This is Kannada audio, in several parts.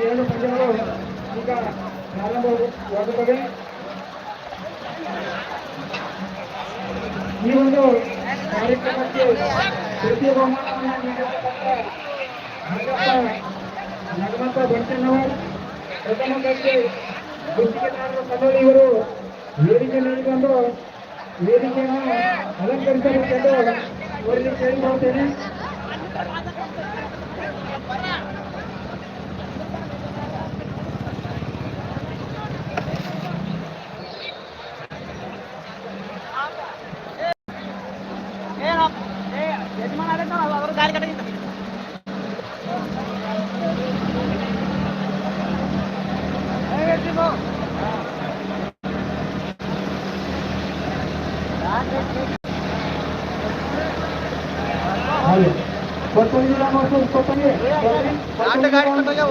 ಎರಡು ಪಂದ್ಯಗಳು ಈಗ ಪ್ರಾರಂಭವಾಗುತ್ತವೆ ಈ ಒಂದು ಕಾರ್ಯಕ್ರಮಕ್ಕೆ ತೃತೀಯ ಬಹುಮಾನವನ್ನು ನೀಡಿರತಕ್ಕಂಥ ನಗಮಂತ ಬಂಟಣ್ಣವರ್ ಪ್ರಥಮ ಗುತ್ತಿಗೆದಾರರ ಕಲ್ಲೂರಿ ಇವರು ನೀಡಿಕೊಂಡು ವೇದಿಕೆಯನ್ನು ಅಲಂಕರಿಸಬೇಕೆಂದು ಅವರಲ್ಲಿ ಕೇಳಿಕೊಳ್ತೇನೆ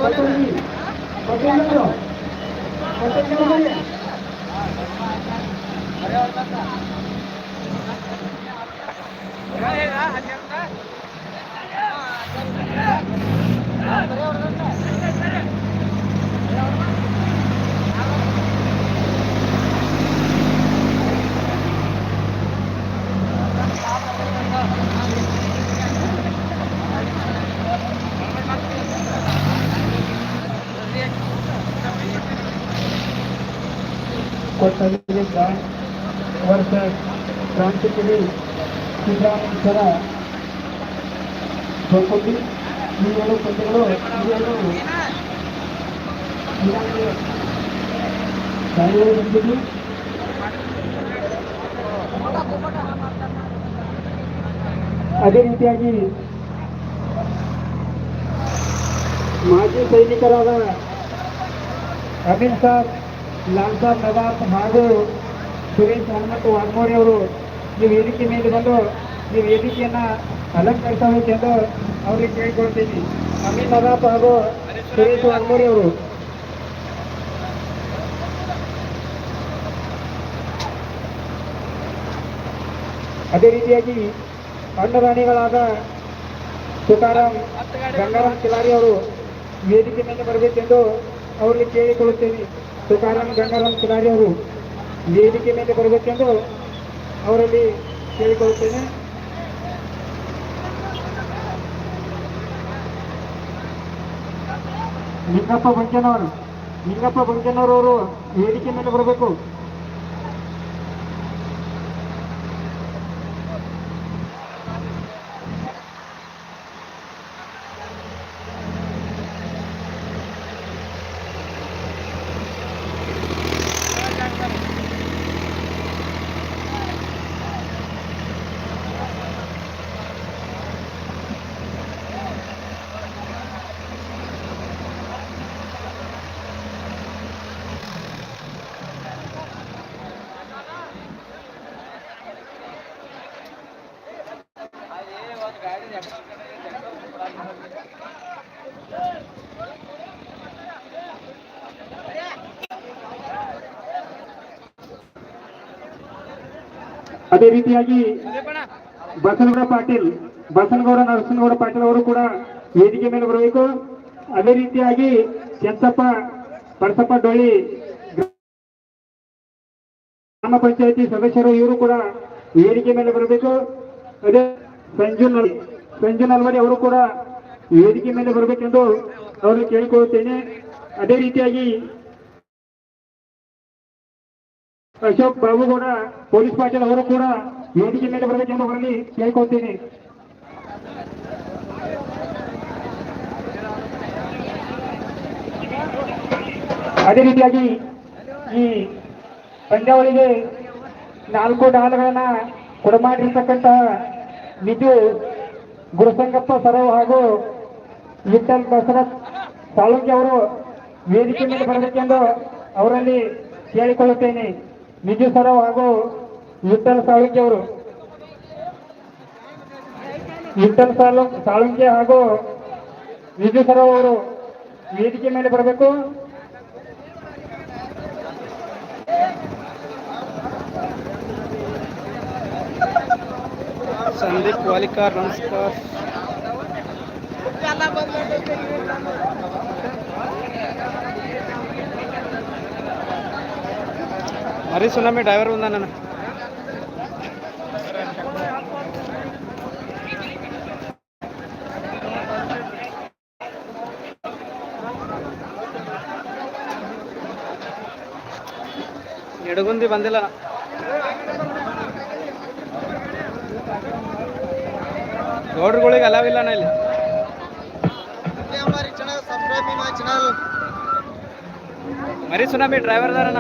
我同意我真的有 ಕೊತ್ತಂಬರಿ ಬ್ರಾಂಡ್ ವರ್ಸಸ್ ಕ್ರಾಂತಿಪುರಿ ಸಿದ್ದರಾಮೇಶ್ವರ ಕೊತ್ತಂಬರಿ ಈ ಎರಡು ಪಂದ್ಯಗಳು ಈ ಎರಡು ಇಲಾಖೆ ಕಾರ್ಯಗಳು ಬಂದಿದ್ದು ಅದೇ ರೀತಿಯಾಗಿ ಮಾಜಿ ಸೈನಿಕರಾದ ಅಮಿತ್ ಸಾರ್ ಲಾಲ್ ನವಾಬ್ ಹಾಗೂ ಸುರೇಶ್ ಹನುಮಂತ ವಾಗ್ಮೋರಿ ಅವರು ಈ ವೇದಿಕೆ ಮೇಲೆ ಬಂದು ಈ ವೇದಿಕೆಯನ್ನ ಅಲಂಕರಿಸಬೇಕೆಂದು ಅವರಿಗೆ ಕೇಳಿಕೊಳ್ತೀನಿ. ಅಮಿತ್ ನವಾಬ್ ಹಾಗೂ ಸುರೇಶ್ ವಾಗ್ಮೋರಿ ಅವರು. ಅದೇ ರೀತಿಯಾಗಿ ಅಂಡರಾಣಿಗಳಾದ ತುಕಾರಾಮ್, ಗಂಗಾರಾಮ್ ಕಿಲಾರಿ ಅವರು ವೇದಿಕೆ ಮೇಲೆ ಬರಬೇಕೆಂದು ಅವರಿಗೆ ಕೇಳಿಕೊಳ್ಳುತ್ತೇನೆ. ತುಕಾರಾಮ್ ಗಂಗಾರಾಮ್ ಕಿಲಾರಿ ಅವರು ವೇದಿಕೆ ಮೇಲೆ ಬರಬೇಕೆಂದು ಅವರಲ್ಲಿ ಕೇಳಿಕೊಳ್ಳುತ್ತೇನೆ. ಲಿಂಗಪ್ಪ ಬಂಚನವರು ಲಿಂಗಪ್ಪ ಬಂಚನವರವರು ವೇದಿಕೆ ಮೇಲೆ ಬರಬೇಕು. ಅದೇ ರೀತಿಯಾಗಿ ಬಸನಗೌಡ ಪಾಟೀಲ್, ಬಸನಗೌಡ ನರಸಿಂಹಗೌಡ ಪಾಟೀಲ್ ಅವರು ಕೂಡ ವೇದಿಕೆ ಮೇಲೆ ಬರಬೇಕು. ಅದೇ ರೀತಿಯಾಗಿ ಕೆಂಚಪ್ಪ ಪರಸಪ್ಪ ಡೊಳ್ಳಿ ಗ್ರಾಮ ಪಂಚಾಯತಿ ಸದಸ್ಯರು ಇವರು ಕೂಡ ವೇದಿಕೆ ಮೇಲೆ ಬರಬೇಕು. ಅದೇ ಸಂಜು ಸಂಜು ನಲ್ವಡಿ ಅವರು ಕೂಡ ವೇದಿಕೆ ಮೇಲೆ ಬರಬೇಕೆಂದು ಅವರು ಕೇಳಿಕೊಳ್ಳುತ್ತೇನೆ. ಅದೇ ರೀತಿಯಾಗಿ ಅಶೋಕ್ ಬಾಬುಗೌಡ ಪೊಲೀಸ್ ಪಾಟೀಲ್ ಅವರು ಕೂಡ ವೇದಿಕೆ ಮೇಲೆ ಬರಬೇಕೆಂದು ಅವರಲ್ಲಿ ಕೇಳ್ಕೊತೀನಿ ಅದೇ ರೀತಿಯಾಗಿ ಈ ಪಂದ್ಯಾವಳಿಗೆ ನಾಲ್ಕು ಡಾಲ್ಗಳನ್ನ ಕೊಡಮಾಡಿರ್ತಕ್ಕಂತಹ ನಿಜು ಗುರುಸಂಗಪ್ಪ ಸರವ್ ಹಾಗೂ ವಿಠಲ್ ಬಸರತ್ ಸಾಳುಂಕಿ ಅವರು ವೇದಿಕೆ ಮೇಲೆ ಬರಬೇಕೆಂದು ಅವರಲ್ಲಿ ಕೇಳಿಕೊಳ್ಳುತ್ತೇನೆ. ವಿಜಯಸರ ಹಾಗೂ ವಿಠಲ್ ಸಾಳುಂಕೆ ಅವರು ವಿಠಲ್ ಸಾಲು ಸಾಳುಂಕೆ ಹಾಗೂ ವಿಜಯಸರ ಅವರು ವೇದಿಕೆ ಮೇಲೆ ಬರಬೇಕು ಸಂದೀಪ್ ವಾಲಿಕಾರ್ ನಮಸ್ಕಾರ ಮರಿ ಸುನಾಮಿ ಡ್ರೈವರ್ ಬಂದ ನಾನು. ಎಡಗುಂದಿ ಬಂದಿಲ್ಲ. ಗೌಡ್ರುಗಳಿಗೆ ಅಲಾವಿಲ್ಲ ನಾ ಇಲ್ಲಿ. ಮರಿ ಸುನಾಮಿ ಡ್ರೈವರ್ ದಾರಣ್ಣ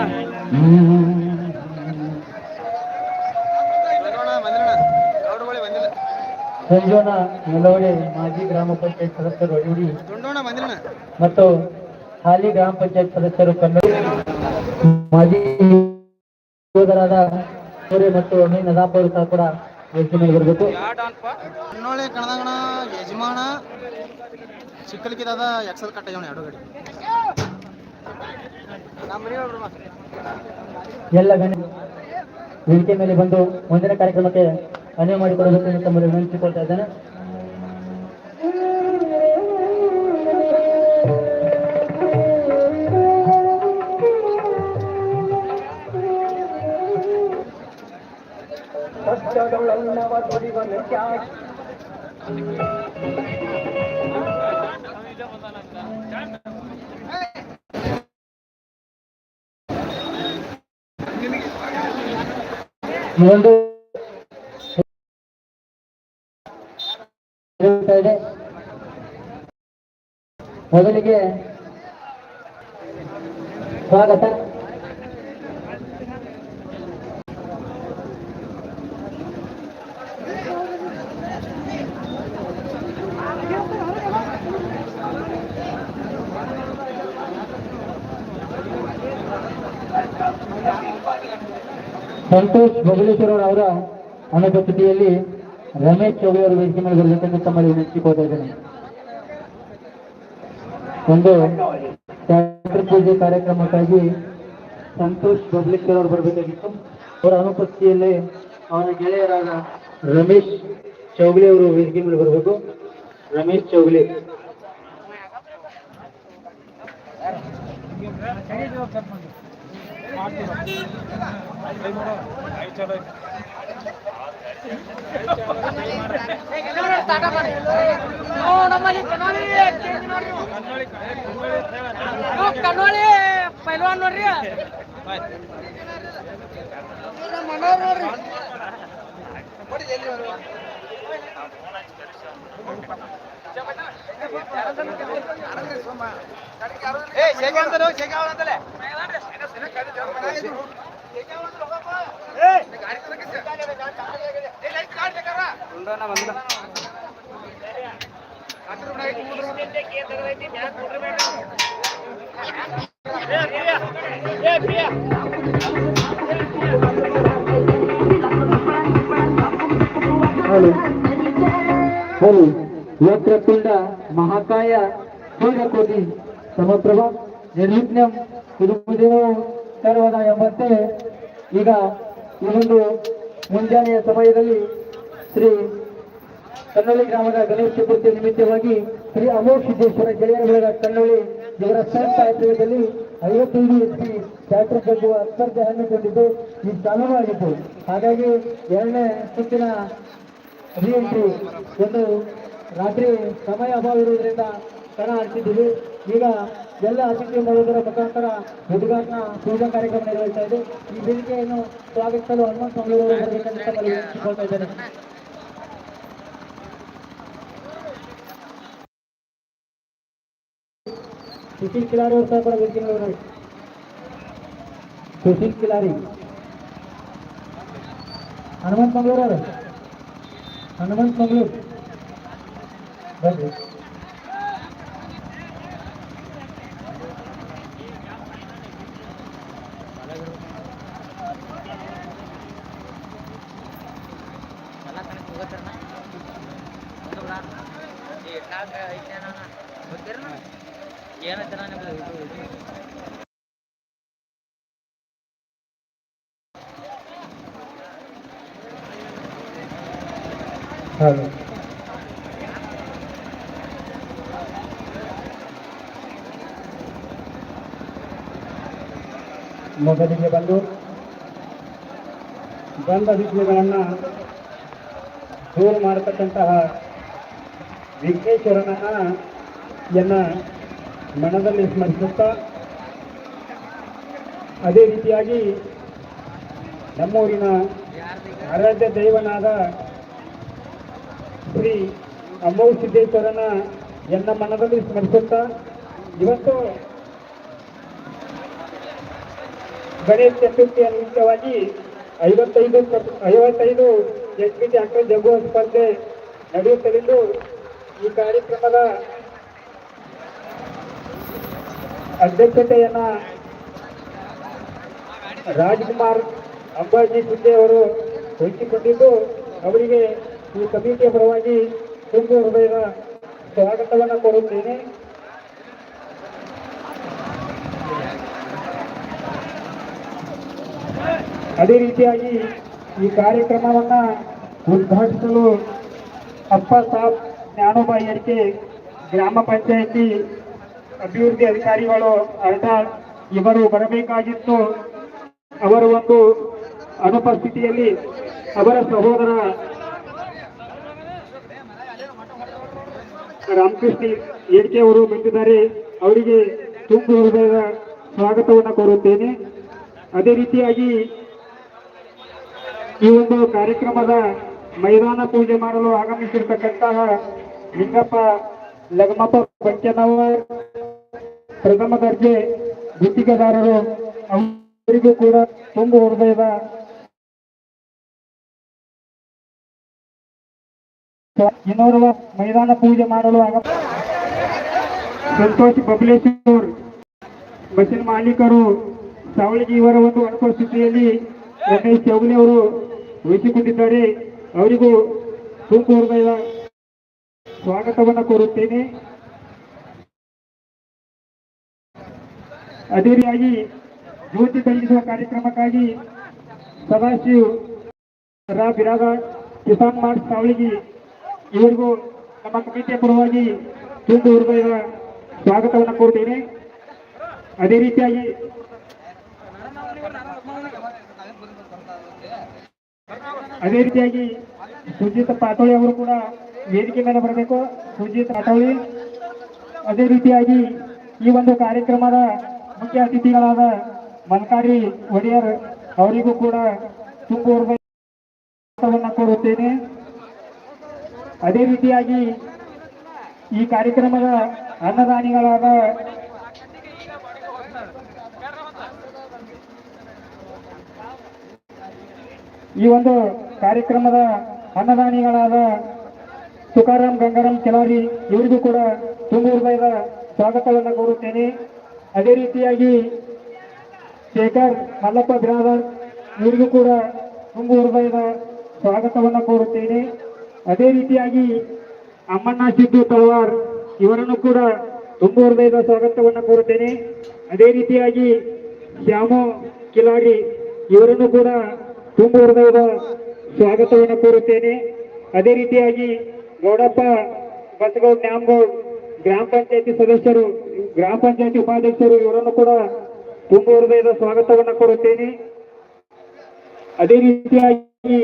ಸಂಜೋನ ಮೆಲೋಡಿ ಮಾಜಿ ಗ್ರಾಮ ಪಂಚಾಯತ್ ಸದಸ್ಯರು ಬಂದಿರೋಣ ಮತ್ತು ಹಾಲಿ ಗ್ರಾಮ ಪಂಚಾಯತ್ ಸದಸ್ಯರು ಕನ್ನಡ ಮಾಜಿ ಯೋಧರಾದ ಸೂರ್ಯ ಮತ್ತು ಅಮೀನ್ ನದಾಪ್ ಅವರು ಸಹ ಕೂಡ ವೇದಿಕೆ ಬರಬೇಕು. ಕಣ್ಣೋಳಿ ಕಣದಂಗಣ ಯಜಮಾನ ಚಿಕ್ಕಲಿಕ್ಕಿದಾದ ಎಕ್ಸಲ್ ಕಟ್ಟ ಎರಡು ಗಡಿ. ಎಲ್ಲ ಗಣ್ಯ ವೇದಿಕೆ ಮೇಲೆ ಬಂದು ಮುಂದಿನ ಕಾರ್ಯಕ್ರಮಕ್ಕೆ ಅನುವು ಮಾಡಿಕೊಳ್ಳಬೇಕು ತಮ್ಮ ತಮ್ಮಲ್ಲಿ ವಿನಂತಿಸಿಕೊಳ್ತಾ ಇದ್ದೇನೆ. ಒಂದು ಮೊದಲಿಗೆ ಸ್ವಾಗತ. ಸಂತೋಷ್ ಬಬಲೇಶ್ವರ ಅವರ ಅನುಪಸ್ಥಿತಿಯಲ್ಲಿ ರಮೇಶ್ ಚೌಬೆ ಅವರು ವೇದಿಕೆ ಮೇಲೆ ಬರಬೇಕೆಂದು ತಮ್ಮಲ್ಲಿ ಕೋತಾ ಇದ್ದೇನೆ. ಒಂದು ಟ್ಯಾಕ್ಟರ್ ಪೂಜೆ ಕಾರ್ಯಕ್ರಮಕ್ಕಾಗಿ ಸಂತೋಷ್ ಬಬಲೇಶ್ವರ ಅವರು ಬರಬೇಕಾಗಿತ್ತು ಅವರ ಅನುಪಸ್ಥಿತಿಯಲ್ಲಿ ಅವರ ಗೆಳೆಯರಾದ ರಮೇಶ್ ಚೌಗಲೆ ಅವರು ವೇದಿಕೆ ಮೇಲೆ ಬರಬೇಕು ರಮೇಶ್ ಚೌಗಲೆ ಕನ್ನೋಳಿ ಪೈಲ್ವಾನ್ ನೋಡ್ರಿ ನೋಡ್ರಿ ಏ ಶೇಖೆ ಅಂತಲೋ ಶೇಖೆ ಅಂತಲೇ ಗುಂಡಣ್ಣ ಬಂದಿಲ್ಲ ಹಲೋ ಹಲೋ. ಮಹಾಕಾಯ ಕೋಟಿ ಸಮಪ್ರಭ ನಿರ್ವಿಘ್ನಂ. ಕುದುಮುದೇವು ಸರ್ವದ ಎಂಬಂತೆ. ಈಗ ಈ ಮುಂಜಾನೆಯ ಸಮಯದಲ್ಲಿ ಶ್ರೀ ಕನ್ನೊಳ್ಳಿ ಗ್ರಾಮದ ಗಣೇಶ ಚತುರ್ಥಿ ನಿಮಿತ್ತವಾಗಿ ಶ್ರೀ ಅಮೋಘ ಸಿದ್ದೇಶ್ವರ ಗೆಳೆಯರ ಬಳಗ ಕನ್ನೊಳ್ಳಿ ಇವರ ಆಶ್ರಯದಲ್ಲಿ ಐವತ್ತೈದು ಎಚ್ ಪಿ ಟ್ಯಾಕ್ಟರ್ ಜಗ್ಗುವ ಸ್ಪರ್ಧೆ ಹಮ್ಮಿಕೊಂಡಿದ್ದು ಈ ಸ್ಥಾನವಾಗಿತ್ತು. ಹಾಗಾಗಿ ಎರಡನೇ ಸುತ್ತಿನ ರೀಎಂಟ್ರಿ ಒಂದು ರಾತ್ರಿ ಸಮಯ ಅಭಾವ ಇರುವುದರಿಂದ ಕಣ ಹಾಕ್ತಿದ್ದೀವಿ ಈಗ ಎಲ್ಲ ಅತಿಥಿ ಮಾಡುವುದರ ಮುಖಾಂತರ ಉದ್ಘಾಟನಾ ಪೂಜಾ ಕಾರ್ಯಕ್ರಮ ನಿರ್ವಹಿಸ್ತಾ ಇದೆ. ಈ ವೇದಿಕೆಯನ್ನು ಸ್ವಾಗತಿಸಲು ಹನುಮಂತ ಮಂಗಳೂರು ಬರಬೇಕೆಂದು ತಮ್ಮಲ್ಲಿ ವಿನಂತಿಸಿಕೊಳ್ತಾ ಇದ್ದೇನೆ ಸುಶೀಲ್ ಕಿಲಾರಿ ಅವರು ಸಹ ಕೂಡ ವೇದಿಕೆ ಮೇಲೆ ಬರಬೇಕು. ಸುಶೀಲ್ ಕಿಲಾರಿ ಹನುಮಂತ ಮಂಗಳೂರು ಅವರು ಹನುಮಂತ ಮಂಗಳೂರು ಬನ್ನಿ ಏನಂತ ನಿಮ್ದು ಇದು ಇದು ಹೌದು ಮೊದಲಿಗೆ ಬಂದು ಬಂದ ವಿಘ್ನಗಳನ್ನು ದೂರ ಮಾಡತಕ್ಕಂತಹ ವಿಘ್ನೇಶ್ವರನ ಮನದಲ್ಲಿ ಸ್ಮರಿಸುತ್ತಾ ಅದೇ ರೀತಿಯಾಗಿ ನಮ್ಮೂರಿನ ಆರಾಧ್ಯ ದೈವನಾದ ಶ್ರೀ ಅಮ್ಮೌ ಸಿದ್ದೇಶ್ವರನ ಎನ್ನ ಮನದಲ್ಲಿ ಸ್ಮರಿಸುತ್ತಾ ಇವತ್ತು ಗಣೇಶ ಚತುರ್ಥಿಯ ನಿಮಿತ್ತವಾಗಿ ಐವತ್ತೈದು ಐವತ್ತೈದು ಎಸ್ ಬಿ ಟಿ ಜಗ್ಗುವ ಸ್ಪರ್ಧೆ ನಡೆಯುತ್ತಲಿದ್ದು, ಈ ಕಾರ್ಯಕ್ರಮದ ಅಧ್ಯಕ್ಷತೆಯನ್ನ ರಾಜ್ಕುಮಾರ್ ಅಂಬಾಜಿ ಸಿದ್ದೆ ಅವರು ವಹಿಸಿಕೊಂಡಿದ್ದು, ಅವರಿಗೆ ಈ ಸಮಿತಿಯ ಪರವಾಗಿ ತುಂಬ ಹೃದಯದ ಸ್ವಾಗತವನ್ನು ಕೋರುತ್ತೇನೆ. ಅದೇ ರೀತಿಯಾಗಿ ಈ ಕಾರ್ಯಕ್ರಮವನ್ನ ಉದ್ಘಾಟಿಸಲು ಅಪ್ಪ ಸಾಬ್ ಜ್ಞಾನೋಬಾಯಿ ಅಡಿಕೆ ಗ್ರಾಮ ಪಂಚಾಯತಿ ಅಭಿವೃದ್ಧಿ ಅಧಿಕಾರಿಗಳು ಅರ್ಧಾಳ್ ಇವರು ಬರಬೇಕಾಗಿತ್ತು. ಅವರ ಒಂದು ಅನುಪಸ್ಥಿತಿಯಲ್ಲಿ ಅವರ ಸಹೋದರ ರಾಮಕೃಷ್ಣ ಏಡ್ಕೆ ಅವರು ಬಂದಿದ್ದಾರೆ. ಅವರಿಗೆ ತುಂಬ ಹೃದಯದ ಸ್ವಾಗತವನ್ನು ಕೋರುತ್ತೇನೆ. ಅದೇ ರೀತಿಯಾಗಿ ಈ ಒಂದು ಕಾರ್ಯಕ್ರಮದ ಮೈದಾನ ಪೂಜೆ ಮಾಡಲು ಆಗಮಿಸಿರ್ತಕ್ಕಂತಹ ಲಿಂಗಪ್ಪ ಲಗಮಪ್ಪ ಬಂಕೆನವರ್ ಪ್ರಥಮ ದರ್ಜೆ ಗುತ್ತಿಗೆದಾರರು, ಅವರಿಗೂ ಕೂಡ ತುಂಬು ಹೃದಯದ ಇನ್ನೋರ್ವ ಮೈದಾನ ಪೂಜೆ ಮಾಡಲು ಆಗ ಸಂತೋಷ್ ಬಬಲೇಶ್ವರ್ ಬಸ್ಸಿನ ಮಾಲೀಕರು ಸಾವಳಿಗೆ ಇವರ ಒಂದು ಅನುಪಸ್ಥಿತಿಯಲ್ಲಿ ರಮೇಶ್ ಚೌಗಲಿ ಅವರು ವಹಿಸಿಕೊಂಡಿದ್ದಾರೆ ಅವರಿಗೂ ಹೃದಯದ ಸ್ವಾಗತವನ್ನು ಕೋರುತ್ತೇನೆ. ಅದೇ ರೀತಿಯಾಗಿ ಜ್ಯೋತಿ ಬೆಳಗಿಸುವ ಕಾರ್ಯಕ್ರಮಕ್ಕಾಗಿ ಸದಾಶಿವ್, ರಾ ಬಿರಾದ, ಕಿಸಾನ್ ಮಾರ್ಟ್ ಸಾವಳಿಗೆ ಇವರಿಗೂ ನಮ್ಮ ಕಮಿಟಿಯ ಪರವಾಗಿ ಹೃದಯದ ಸ್ವಾಗತವನ್ನು ಕೋರುತ್ತೇನೆ. ಅದೇ ರೀತಿಯಾಗಿ ಅದೇ ರೀತಿಯಾಗಿ ಸುಜಿತ್ ಪಾಟೋಳಿ ಅವರು ಕೂಡ ವೇದಿಕೆ ಮೇಲೆ ಬರಬೇಕು. ಸುಜಿತ್ ಪಾಟೋಳಿ, ಅದೇ ರೀತಿಯಾಗಿ ಈ ಒಂದು ಕಾರ್ಯಕ್ರಮದ ಮುಖ್ಯ ಅತಿಥಿಗಳಾದ ಮಲ್ಕಾರಿ ಒಡೆಯರ್ ಅವರಿಗೂ ಕೂಡ ತುಂಬವನ್ನು ಕೋರುತ್ತೇನೆ. ಅದೇ ರೀತಿಯಾಗಿ ಈ ಕಾರ್ಯಕ್ರಮದ ಅನ್ನದಾನಿಗಳಾದ ಈ ಒಂದು ಕಾರ್ಯಕ್ರಮದ ಅನ್ನದಾನಿಗಳಾದ ತುಕಾರಾಮ್ ಗಂಗಾರಾಮ್ ಕೆಲಾರಿ ಇವರಿಗೂ ಕೂಡ ಹೃದಯದ ಸ್ವಾಗತವನ್ನು ಕೋರುತ್ತೇನೆ. ಅದೇ ರೀತಿಯಾಗಿ ಶೇಖರ್ ಮಲ್ಲಪ್ಪ ಬಿರಾದರ್ ಇವರಿಗೂ ಕೂಡ ಹೃದಯದ ಸ್ವಾಗತವನ್ನು ಕೋರುತ್ತೇನೆ. ಅದೇ ರೀತಿಯಾಗಿ ಅಮ್ಮಣ್ಣ ಸಿದ್ದು ತಳವಾರ್ ಇವರನ್ನು ಕೂಡ ತುಂಬು ಸ್ವಾಗತವನ್ನು ಕೋರುತ್ತೇನೆ. ಅದೇ ರೀತಿಯಾಗಿ ಶ್ಯಾಮು ಕಿಲಾರಿ ಇವರನ್ನು ಕೂಡ ತುಂಬು ಸ್ವಾಗತವನ್ನು ಕೋರುತ್ತೇನೆ. ಅದೇ ರೀತಿಯಾಗಿ ಗೌಡಪ್ಪ, ಬಸಗೌಡ್, ನ್ಯಾಮಗೌಡ್, ಗ್ರಾಮ ಪಂಚಾಯತಿ ಸದಸ್ಯರು, ಗ್ರಾಮ ಪಂಚಾಯತಿ ಉಪಾಧ್ಯಕ್ಷರು, ಇವರನ್ನು ಕೂಡ ತುಂಬ ಹೃದಯದ ಸ್ವಾಗತವನ್ನು ಕೋರುತ್ತೇನೆ. ಅದೇ ರೀತಿಯಾಗಿ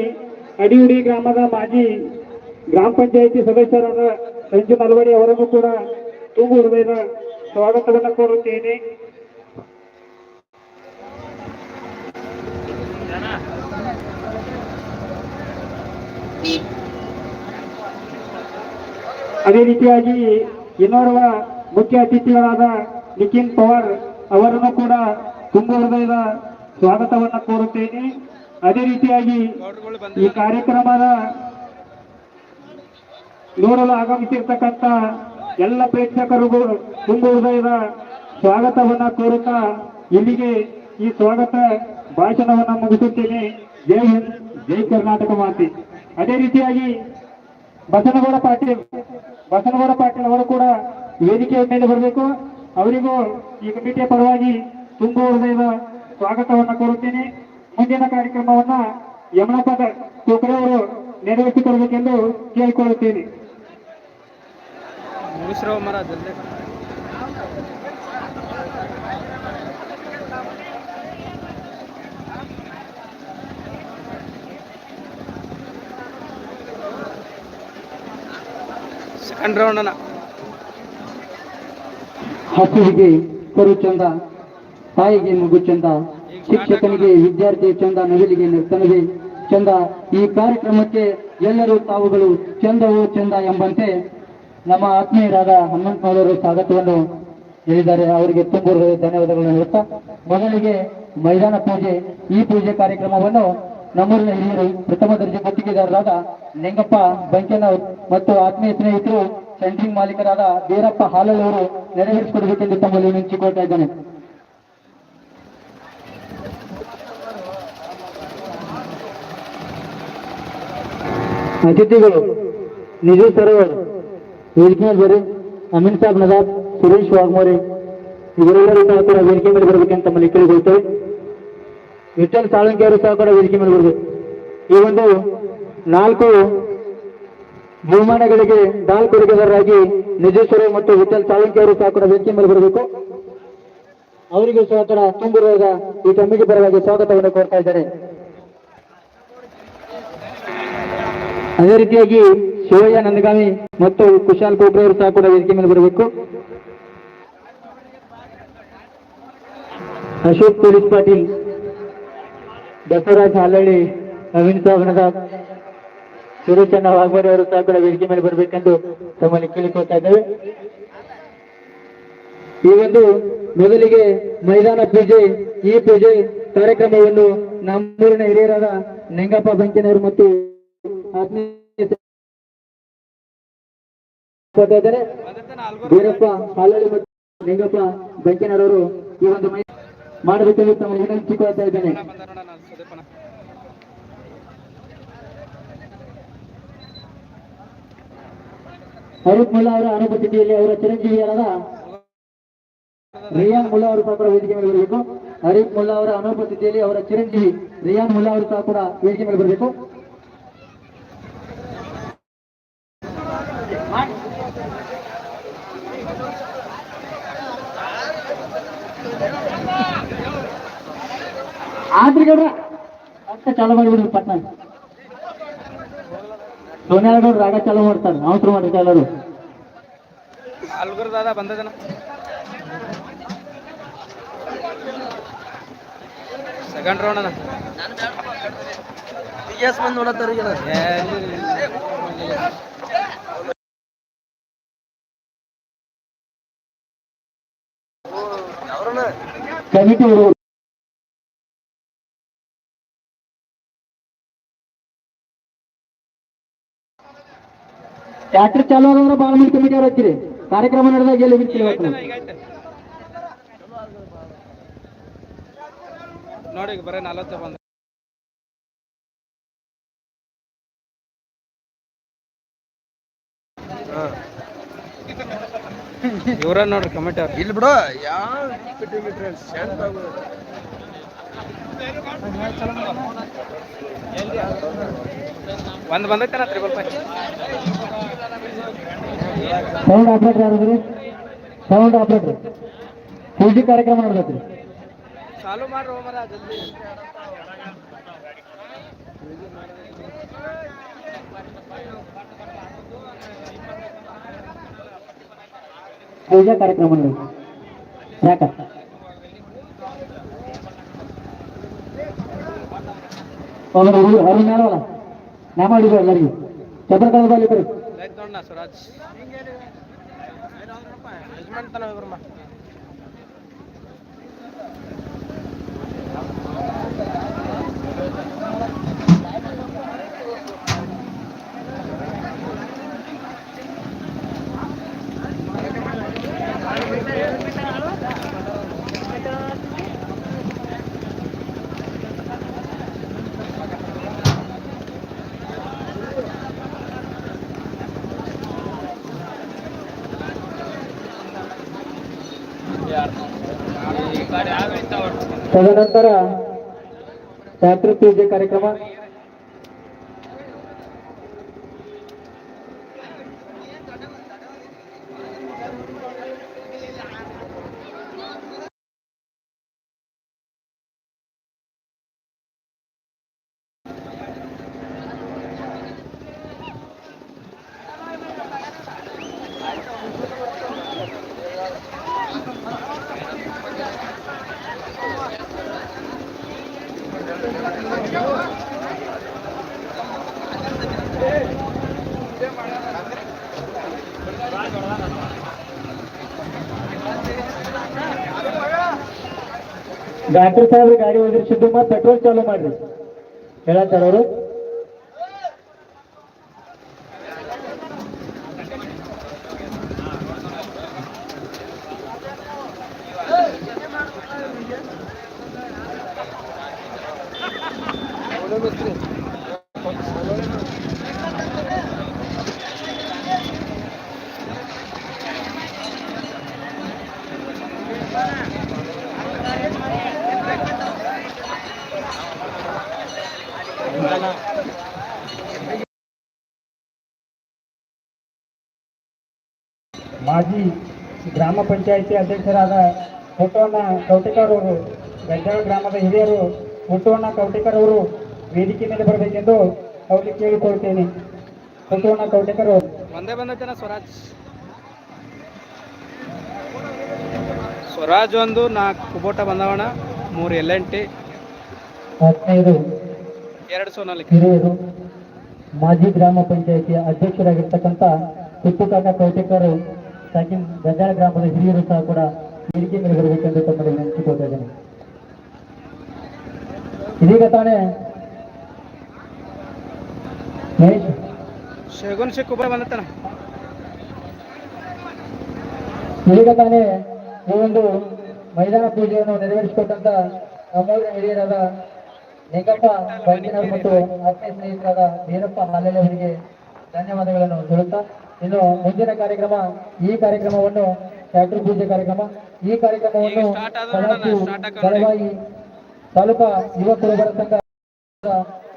ಅಡಿಯುಡಿ ಗ್ರಾಮದ ಮಾಜಿ ಗ್ರಾಮ ಪಂಚಾಯತಿ ಸದಸ್ಯರಾದ ಸಂಜು ನಲ್ವಡಿ ಅವರನ್ನು ಕೂಡ ತುಂಬ ಹೃದಯದ ಸ್ವಾಗತವನ್ನು ಕೋರುತ್ತೇನೆ. ಅದೇ ರೀತಿಯಾಗಿ ಇನ್ನೋರ್ವ ಮುಖ್ಯ ಅತಿಥಿಗಳಾದ ನಿಖಿನ್ ಪವಾರ್ ಅವರನ್ನು ಕೂಡ ತುಂಬ ಹೃದಯದ ಸ್ವಾಗತವನ್ನು ಕೋರುತ್ತೇನೆ. ಅದೇ ರೀತಿಯಾಗಿ ಈ ಕಾರ್ಯಕ್ರಮದ ನೋಡಲು ಆಗಮಿಸಿರ್ತಕ್ಕಂಥ ಎಲ್ಲ ಪ್ರೇಕ್ಷಕರಿಗೂ ತುಂಬ ಹೃದಯದ ಸ್ವಾಗತವನ್ನ ಕೋರುತ್ತಾ ಇಲ್ಲಿಗೆ ಈ ಸ್ವಾಗತ ಭಾಷಣವನ್ನ ಮುಗಿಸುತ್ತೇನೆ. ಜೈ ಹಿಂದ್, ಜೈ ಕರ್ನಾಟಕ ಮಾತೆ. ಅದೇ ರೀತಿಯಾಗಿ ಬಸನಗೌಡ ಪಾಟೀಲ್ ಬಸನಗೌಡ ಪಾಟೀಲ್ ಅವರು ಕೂಡ ವೇದಿಕೆಯ ಮೇಲೆ ಬರಬೇಕು. ಅವರಿಗೂ ಈ ಕಮಿಟಿಯ ಪರವಾಗಿ ತುಂಬ ಹೃದಯದ ಸ್ವಾಗತವನ್ನ ಕೋರುತ್ತೇನೆ. ಮುಂದಿನ ಕಾರ್ಯಕ್ರಮವನ್ನ ಯಮನಾಪದ ಟೋಕರೆ ಅವರು ನೆರವೇರಿಸಿಕೊಡಬೇಕೆಂದು ಕೇಳಿಕೊಳ್ಳುತ್ತೇನೆ. ಸೆಕೆಂಡ್ ರೌಂಡ್ ಅನ್ನ ಹಸುವಿಗೆ ಕರು ಚಂದ, ತಾಯಿಗೆ ಮಗು ಚಂದ, ಶಿಕ್ಷಕನಿಗೆ ವಿದ್ಯಾರ್ಥಿ ಚಂದ, ನವಿಲಿಗೆ ನರ್ತನವೇ ಚಂದ. ಈ ಕಾರ್ಯಕ್ರಮಕ್ಕೆ ಎಲ್ಲರೂ ತಾವುಗಳು ಚಂದವೋ ಚಂದ ಎಂಬಂತೆ ನಮ್ಮ ಆತ್ಮೀಯರಾದ ಹನುಮಂತನವರು ಸ್ವಾಗತವನ್ನು ಹೇಳಿದ್ದಾರೆ. ಅವರಿಗೆ ತುಂಬ ಧನ್ಯವಾದಗಳನ್ನು ಹೇಳುತ್ತಾ, ಮೊದಲಿಗೆ ಮೈದಾನ ಪೂಜೆ, ಈ ಪೂಜೆ ಕಾರ್ಯಕ್ರಮವನ್ನು ನಮ್ಮೂರಿನ ಹಿರಿಯರು ಪ್ರಥಮ ದರ್ಜೆ ಗುತ್ತಿಗೆದಾರರಾದ ನಿಂಗಪ್ಪ ಬಂಕೆನವ್ರು ಮತ್ತು ಆತ್ಮೀಯ ಸ್ನೇಹಿತರು ಸೆಂಟ್ರಿಂಗ್ ಮಾಲೀಕರಾದ ಬೀರಪ್ಪ ಹಾಲಲ್ ಅವರು ನೆರವೇರಿಸಿಕೊಡಬೇಕೆಂದು ತಮ್ಮಲ್ಲಿ ವಿನಂತಿಸಿಕೊಳ್ತಾ ಇದ್ದಾನೆ. ಅತಿಥಿಗಳು, ನಿಧಿ ಸರೋವರ್ ವೇದಿಕೆ ಮೇಲೆ ಬರ್ರಿ ಅಮೀನ್ ಸಾಬ್ ನದಾಬ್ ಸುರೇಶ್ ವಾಗ್ಮೋರೆ, ಇವರೆಲ್ಲರೂ ಸಹ ಕೂಡ ವೇದಿಕೆ ಮೇಲೆ ಬರಬೇಕಂತ ತಮ್ಮಲ್ಲಿ ಕೇಳಿಕೊಳ್ತೇವೆ ವಿಠಲ್ ಸಾಳಂಕಿ ಅವರು ಸಹ ಕೂಡ ವೇದಿಕೆ ಮೇಲೆ ಬರಬೇಕು ಈ ಒಂದು ನಾಲ್ಕು ಬಹುಮಾನಗಳಿಗೆ ಡಾಲ್ ಕೊಡುಗೆದಾರರಾಗಿ ನಿಜೇಶ್ವರ ಮತ್ತು ವಿಠಲ್ ಸಾಳಂಕಿ ಅವರು ಸಹ ಕೂಡ ವೇದಿಕೆ ಮೇಲೆ ಬರಬೇಕು. ಅವರಿಗೂ ಸಹ ಕೂಡ ತುಂಬಿರುವಾಗ ಈ ತಮ್ಮಿಗೆ ಪರವಾಗಿ ಸ್ವಾಗತವನ್ನು ಕೋರ್ತಾ ಇದ್ದಾರೆ. ಅದೇ ರೀತಿಯಾಗಿ ಶಿವಯ್ಯ, ನಂದಗಾಮಿ ಮತ್ತು ಕುಶಾಲ್ ಕೋಟ್ರೆ ಅವರು ಸಹ ಕೂಡ ವೇದಿಕೆ ಮೇಲೆ ಬರಬೇಕು. ಅಶೋಕ್ ಪೊಲೀಸ್ ಪಾಟೀಲ್ ಬಸವರಾಜ್ ಹಾಲಳ್ಳಿ ನವೀನ್ ಸಾಬನದ ಸುರೇಶಣ್ಣ ವಾಗ್ಮೋರಿ ಅವರು ಸಹ ಕೂಡ ವೇದಿಕೆ ಮೇಲೆ ಬರಬೇಕೆಂದು ತಮ್ಮಲ್ಲಿ ಕೇಳಿಕೊಳ್ತಾ ಇದ್ದೇವೆ. ಈ ಒಂದು ಮೊದಲಿಗೆ ಮೈದಾನ ಪೂಜೆ, ಈ ಪೂಜೆ ಕಾರ್ಯಕ್ರಮವನ್ನು ನಮ್ಮೂರಿನ ಹಿರಿಯರಾದ ನೆಂಗಪ್ಪ ಬಂಕಿನವರು ಮತ್ತು ಬೀರಪ್ಪ ಹಾಲಳ್ಳಿ ಮತ್ತು ನಿಂಗಪ್ಪ ಬಂಕಿನವರು ಈ ಒಂದು ಮಾಡಬೇಕೆಂದು ತಮ್ಮ ವಿನಂತಿಕೊಳ್ತಾ ಇದ್ದೇನೆ ಬಂದ ನೋಡೋಣ ಸುದೀಪಣ್ಣ ಹರೀಫ್ ಮುಲ್ಲಾ ಅವರ ಅನುಪಸ್ಥಿತಿಯಲ್ಲಿ ಅವರ ಚಿರಂಜೀವಿಯರಾದ ರಿಯಾನ್ ಮುಲ್ಲಾ ಅವರು ಸಹ ಕೂಡ ವೇದಿಕೆ ಮೇಲೆ ಬರಬೇಕು ಹರೀಫ್ ಮುಲ್ಲಾ ಅವರ ಅನುಪಸ್ಥಿತಿಯಲ್ಲಿ ಅವರ ಚಿರಂಜೀವಿ ರಿಯಾನ್ ಮುಲ್ಲಾ ಅವರು ಸಹ ಕೂಡ ವೇದಿಕೆ ಮೇಲೆ ಬರಬೇಕು ಆದ್ರಿಗೌಡ್ರ ಅಷ್ಟ ಚಾಲು ಮಾಡಿಬಿಡ್ರಿ ಪಟ್ನ ಸೋನಿಯಾಗೌಡ್ರು ರಾಗ ಚಾಲು ಮಾಡ್ತಾರೆ. ಅವಸರ ಮಾಡಿದ್ದೆ ಎಲ್ಲರೂ. ಅಲ್ಗುರ್ ದಾದಾ ಬಂದದನ ಸೆಕೆಂಡ್ ರೌಂಡ್ ಅಣ್ಣ ಎಸ್ ಬಂದು ನೋಡತ್ತಾರ ಕಮಿಟಿ ಟ್ಯಾಕ್ಟರ್ ಚಾಲು ಆದಂದ್ರೆ ಭಾಳ ಮಂದಿ ಕಮಿಟಿ ಅವ್ರು ಹಚ್ಚಿರಿ ಕಾರ್ಯಕ್ರಮ ನಡೆದಾಗ ಎಲ್ಲಿ ಬಿಚ್ಚಿ. ನೋಡಿ ಬರೀ ನಲವತ್ತು ಬಂದ ಇವ್ರ ನೋಡ್ರಿ ಕಮಿಟಿ ಅವ್ರು. ಇಲ್ಲಿ ಬಿಡು ಯಾವ ಒಂದು ಬಂದೈತೆ ತ್ರಿಬಲ್ ಫೈ ಸೌಂಡ್ ಆಪರೇಟರ್ ಯಾರಾದ್ರಿ ಸೌಂಡ್ ಆಪರೇಟರ್ ಪೂಜೆ ಕಾರ್ಯಕ್ರಮ ನಡೆದೈತ್ರಿ. ಚಾಲು ಮಾಡ್ರಿ ಮರ ಜಲ್ದಿ ಪೂಜಾ ಕಾರ್ಯಕ್ರಮ ನಡೆದೈತಿ ಯಾಕ? ಅವ್ರ ಅವ್ರ ಮೇಲವಲ್ಲ ನಾ ಮಾಡಿದ್ರು ಎಲ್ಲರಿಗೂ. ಚಪ್ರ ಕಳೆದ ಬಲ್ಲಿ ಬರ್ರಿ ಆಯ್ತು ನೋಡಣ್ಣ ಸ್ವರಾಜ್ ಯಜಮಾನ್ ತನ ಇವ್ರಮ್ಮ ತದನಂತರ ಟ್ಯಾಕ್ಟರ್ ಪೂಜೆ ಕಾರ್ಯಕ್ರಮ ಡಾಕ್ಟರ್ ಸಾಹೇಬ್ರ ಗಾಡಿ ಒದರ್ಸಿದ್ದು ಮತ್ತೆ ಪೆಟ್ರೋಲ್ ಚಾಲು ಮಾಡ್ರಿ. ಹೇಳತ್ತಾರ ಅವರು? ಮಾಜಿ ಗ್ರಾಮ ಪಂಚಾಯಿತಿ ಅಧ್ಯಕ್ಷರಾದ ಹುಟ್ಟುವಣ್ಣ ಕೌಟಿಕರ್ ಅವರು ಗಜ್ಜಾಳ ಗ್ರಾಮದ ಹಿರಿಯರು ಹುಟ್ಟುವಣ್ಣ ಕೌಟಿಕರ್ ಅವರು ವೇದಿಕೆ ಮೇಲೆ ಬರಬೇಕೆಂದು ಅವರಿಗೆ ಕೇಳಿಕೊಳ್ತೇನೆ. ಹುಟ್ಟುವಣ್ಣ ಕೌಟಿಕರ್ ಅವರು. ಒಂದೇ ಜನ ಸ್ವರಾಜ್. ಸ್ವರಾಜ್ ಒಂದು ನಾಲ್ಕು ಕುಬೋಟ ಬಂದವಣ ಮೂರು ಎಲ್ ಎನ್ ಟಿ. ಹದಿನೈದು ಎರಡು ಸೋನಾಲಿ ಹಿರಿಯರು ಮಾಜಿ ಗ್ರಾಮ ಪಂಚಾಯಿತಿಯ ಅಧ್ಯಕ್ಷರಾಗಿರ್ತಕ್ಕಂಥ ಹುಟ್ಟುಕಾಕ ಕೌಟಿಕರ್ ಸಾಕಿನ್ ಗಜಾಳ ಗ್ರಾಮದ ಹಿರಿಯರು ಸಹ ಕೂಡ ವೇದಿಕೆ ಮೇಲೆ ಬರಬೇಕೆಂದು ತಮ್ಮಲ್ಲಿ ನೆನೆಸಿಕೊಳ್ತಾ ಇದ್ದೇನೆ. ಇದೀಗ ತಾನೇ ಶಗುನ್ ಇದೀಗ ತಾನೇ ಈ ಒಂದು ಮೈದಾನ ಪೂಜೆಯನ್ನು ನೆರವೇರಿಸಿಕೊಟ್ಟಂತ ನಮ್ಮೂರಿನ ಹಿರಿಯರಾದ ನಿಂಗಪ್ಪ ಬಂಡಿನ ಮತ್ತು ಆತ್ಮೀಯ ಸ್ನೇಹಿತರಾದ ವೀರಪ್ಪ ಹಾಲೆಲೆ ಅವರಿಗೆ ಧನ್ಯವಾದಗಳನ್ನು ಹೇಳುತ್ತಾ ಇನ್ನು ಮುಂದಿನ ಕಾರ್ಯಕ್ರಮ ಈ ಕಾರ್ಯಕ್ರಮವನ್ನು ಟ್ಯಾಕ್ಟರ್ ಪೂಜೆ ಕಾರ್ಯಕ್ರಮ ಈ ಕಾರ್ಯಕ್ರಮವನ್ನು. ದಳವಾಯಿ ತಾಲೂಕಾ ಯುವ ಕುರುಬರ ಸಂಘ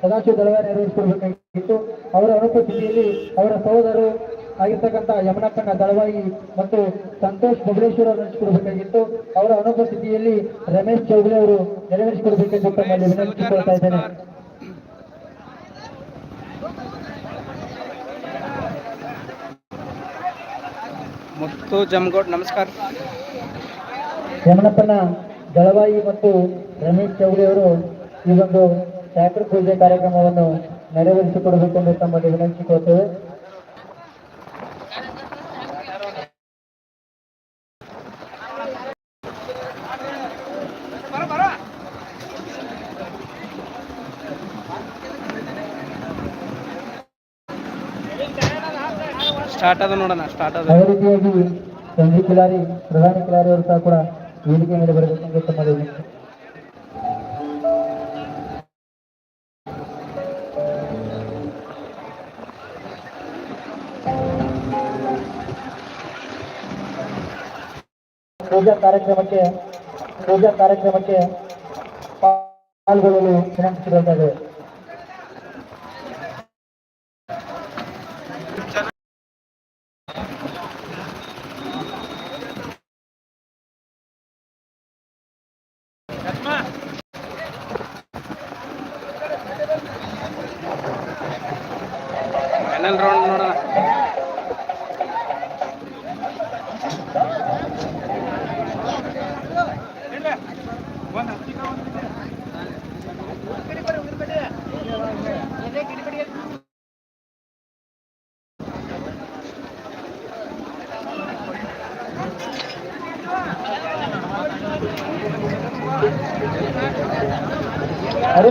ಸದಾಶಿವ ದಳವಾಯಿ ನೆರವೇರಿಸಿಕೊಳ್ಬೇಕಾಗಿತ್ತು ಅವರ ಅನುಪಸ್ಥಿತಿಯಲ್ಲಿ ಅವರ ಸಹೋದರರು ಆಗಿರ್ತಕ್ಕಂಥ ಯಮನಪ್ಪನ ದಳವಾಯಿ ಮತ್ತು ಸಂತೋಷ್ ಬಬಲೇಶ್ವರ ನೆನೆಸಿಕೊಳ್ಬೇಕಾಗಿತ್ತು ನಡೆಸಿಕೊಡ್ಬೇಕಾಗಿತ್ತು ಅವರ ಅನುಪಸ್ಥಿತಿಯಲ್ಲಿ ರಮೇಶ್ ಚೌಗಲೆ ಅವರು ನೆರವೇರಿಸಿಕೊಡ್ಬೇಕೆಂದು ತಮ್ಮಲ್ಲಿ ವಿನಂತಿಸಿಕೊಳ್ತಾ ಇದ್ದೇನೆ. ಮುತ್ತು ಜಮ್ಗೋಡ್, ನಮಸ್ಕಾರ. ಯಮನಪ್ಪನ ದಳವಾಯಿ ಮತ್ತು ರಮೇಶ್ ಚೌರಿ ಅವರು ಈ ಒಂದು ಟ್ಯಾಕ್ಟರ್ ಪೂಜೆ ಕಾರ್ಯಕ್ರಮವನ್ನು ನೆರವೇರಿಸಿಕೊಡಬೇಕೆಂದು ತಮ್ಮಲ್ಲಿ ವಿನಂತಿಸಿಕೊಳ್ತೇವೆ ಸ್ಟಾರ್ಟ್ ಅದ ನೋಡೋಣ, ಸ್ಟಾರ್ಟ್ ಅದ ಅದೇ ರೀತಿಯಾಗಿ ಸಂಜೀವ್ ಕಿಲಾರಿ, ಪ್ರಧಾನಿ ಕಿಲಾರಿ ಅವರು ಕೂಡ ವೇದಿಕೆ ಮೇಲೆ ಬರಬೇಕೆಂದು ವಿನಂತಿ ಪೂಜಾ ಕಾರ್ಯಕ್ರಮಕ್ಕೆ ಪೂಜಾ ಕಾರ್ಯಕ್ರಮಕ್ಕೆ ಪಾಲ್ಗೊಳ್ಳಲು ವಿನಂತಿಸಿಕೊಳ್ತಾ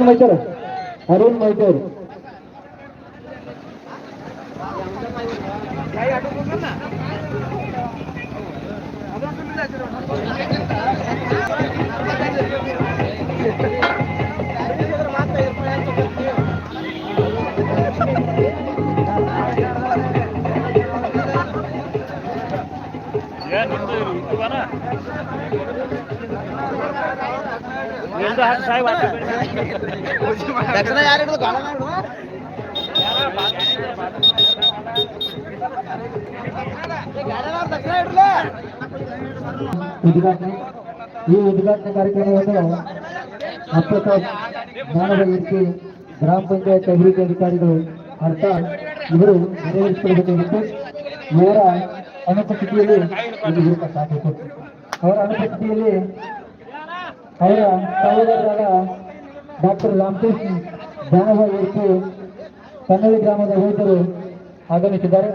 मैतर अरुण मैतर ಉದ್ಘಾಟನೆ ಈ ಉದ್ಘಾಟನೆ ಕಾರ್ಯಕ್ರಮವನ್ನು ಅಪ್ಪಟ ಜ್ಞಾನದ ವ್ಯಕ್ತಿ ಗ್ರಾಮ ಪಂಚಾಯತ್ ಅಭಿವೃದ್ಧಿ ಅಧಿಕಾರಿಗಳು ಅರ್ಥ ಇವರು ನೆರವೇರಿಸಿಕೊಳ್ಳಬೇಕಾಗಿತ್ತು ಇವರ ಅನುಪಸ್ಥಿತಿಯಲ್ಲಿ ಅವರ ಅನುಪಸ್ಥಿತಿಯಲ್ಲಿ ಅವರ ಸಹೋದರರಾದ ಡಾಕ್ಟರ್ ರಾಮಕೃಷ್ಣ ಜನಹ ಇರಿಸಿ ಕನ್ನಡಿ ಗ್ರಾಮದ ರೈತರು ಆಗಮಿಸಿದ್ದಾರೆ.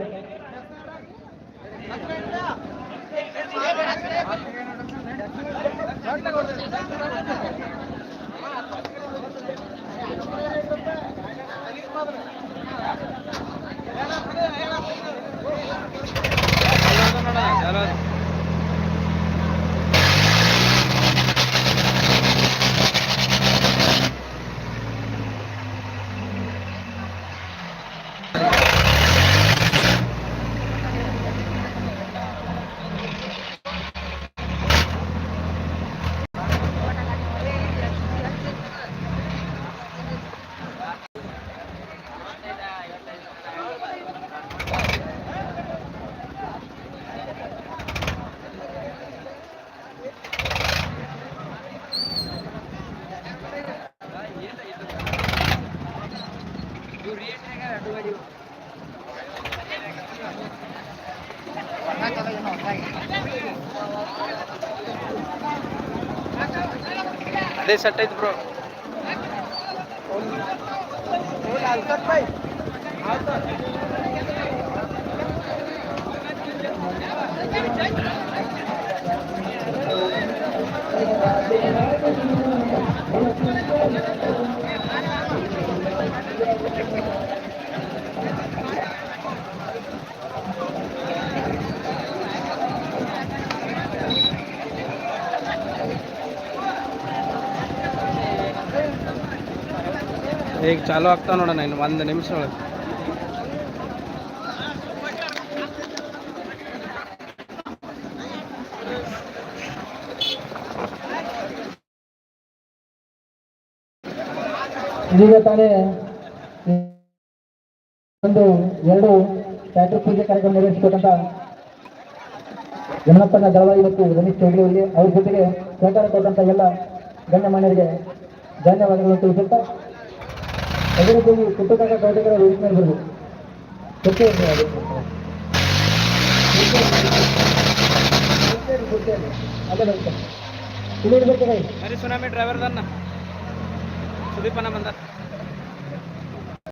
ಅದೇ ಸೆಟ್ ಐತಿ ಬ್ರೋ ಈಗ ಚಾಲು ಆಗ್ತಾವ ನೋಡೋಣ ಇನ್ನು ಒಂದು ನಿಮಿಷ ಒಳಗೆ. ಇದೀಗ ತಾನೇ ಒಂದು, ಎರಡು ಟ್ಯಾಕ್ಟರ್ ಪೂಜೆ ಕಾರ್ಯಕ್ರಮ ನಿರ್ವಹಿಸಿಕೊಟ್ಟಂತ ಯಮನಪ್ಪನ ದಳವಾಯಿ ಮತ್ತು ರಮೇಶ್ ಚೌಡಿಯವರಿಗೆ ಅವ್ರ ಜೊತೆಗೆ ಸಹಕಾರ ಕೊಟ್ಟಂತ ಎಲ್ಲ ಗಣ್ಯಮಾನ್ಯರಿಗೆ ಧನ್ಯವಾದಗಳನ್ನು ತಿಳಿಸುತ್ತಾ ಎದುರುಗೋಗಿ ಪುಟ್ಟಕಾಕ ಕೌಟಕರ ವೇದಿಕೆ ಮೇಲೆ ಬರಬೇಕು ಗೊತ್ತೇ ಇದೆ ಅದು. ಇಲ್ಲಿ ಇರ್ಬೇಕು ಸುನಾಮಿ ಡ್ರೈವರ್ ಸುದೀಪನ ಬಂದ.